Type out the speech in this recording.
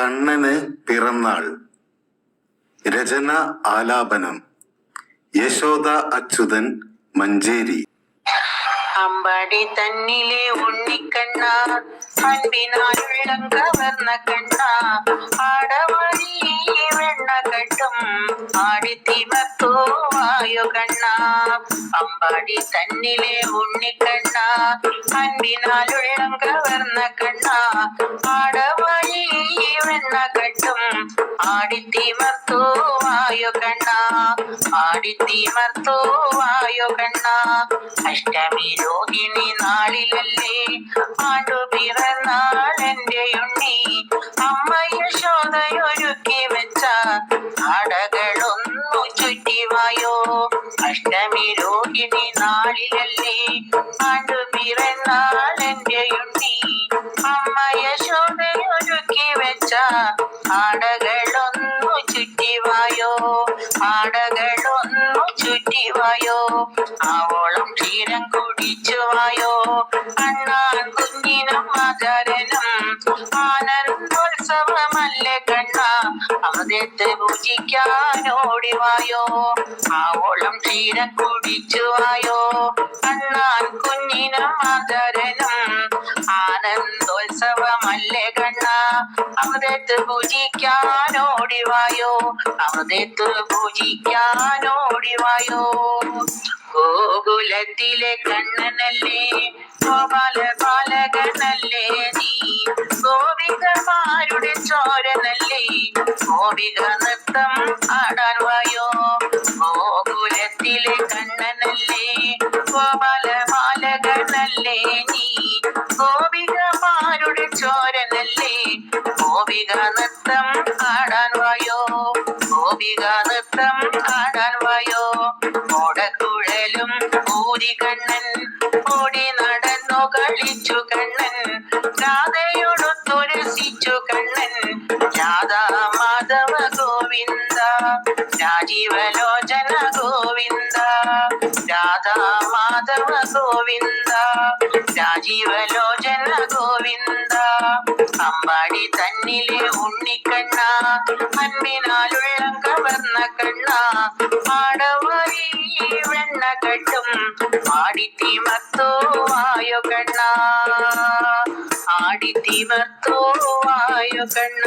കണ്ണന് പിറന്നാൾ. രചന ആലാപനം. യശോദ അച്യുതൻ മഞ്ചേരി. അമ്പാടി തന്നിലെ ഉണ്ണിക്കണ്ണ അൻപിനാലുള്ളം കവർന്ന കണ്ണ ആടവഴി വെണ്ണ കെട്ടും ആടിത്തിമത്തോ വായു കണ്ണ. അമ്പാടി തന്നിലെ ഉണ്ണിക്കണ്ണ. അൻപിനാലുള്ളം കവർന്ന കണ്ണ. ആടവഴി വെണ്ണ കട്ടും ആടിത്തിമത്തോ വായു കണ്ണ. ആടിത്തിമത്തോ വായു കണ്ണ. അഷ്ടമി രോഹിണി നാളിലല്ലേ അടകളൊന്നു ചുറ്റിവായോ അഷ്ടമി രോഹിണി നാളിലല്ലേ ആണ്ടു പിറന്നാളെന്റെ ഉണ്ണി. അമ്മ യശോദയൊരുക്കി വെച്ച ആടകളൊന്നു ചുറ്റിവായോ ആടകളൊന്നു ചുറ്റിവായോ ആവോളം അമൃതത്തെ പൂജിക്കാൻ ഓടിവായോ ആവോളം ക്ഷീരം കുടിച്ചുവായോ കണ്ണാൻ കുഞ്ഞിനും മകരനും ആനന്ദോത്സവമല്ലേ കണ്ണ? അമൃതത്ത് പൂജിക്കാൻ ഓടിവായോ അമൃതത്ത് പൂജിക്കാൻ ഓടിവായോ ഗോകുലത്തിലെ കണ്ണനല്ലേ? ഗോപാല ബാലകനല്ലേ നീ? ഗോപികമാരുടെ ചോരനല്ലേ ഗോപിക നൃത്തം ആടാൻ വായോ? ഗോകുലത്തിലെ കണ്ണനല്ലേ ഗോപാല ബാലകനല്ലേ നീ? ഗോപികമാരുടെ ചോരനല്ലേ ഗോപിക നൃത്തം ആടാൻ വായോ? ഗോപിക നൃത്തം ആടാൻ വായോ? ഓടക്കുഴലും ഊരി കണ്ണൻ ഓടി നടന്നു കളിച്ചു കണ്ണൻ രാധയോടൊത്തു രസിച്ചു കണ്ണൻ രാധാ രാജീവലോചന ഗോവിന്ദ രാധാ മാധവ ഗോവിന്ദ രാജീവലോചന ഗോവിന്ദ. അമ്പാടി തന്നിലെ ഉണ്ണിക്കണ്ണ അൻപിനാലുള്ള കവർന്ന കണ്ണ. പാടവായി വെണ്ണ കെട്ടും ആടിത്തിമത്തോ വായോ കണ്ണ. ആടിത്തിമത്തോ വായോ കണ്ണ.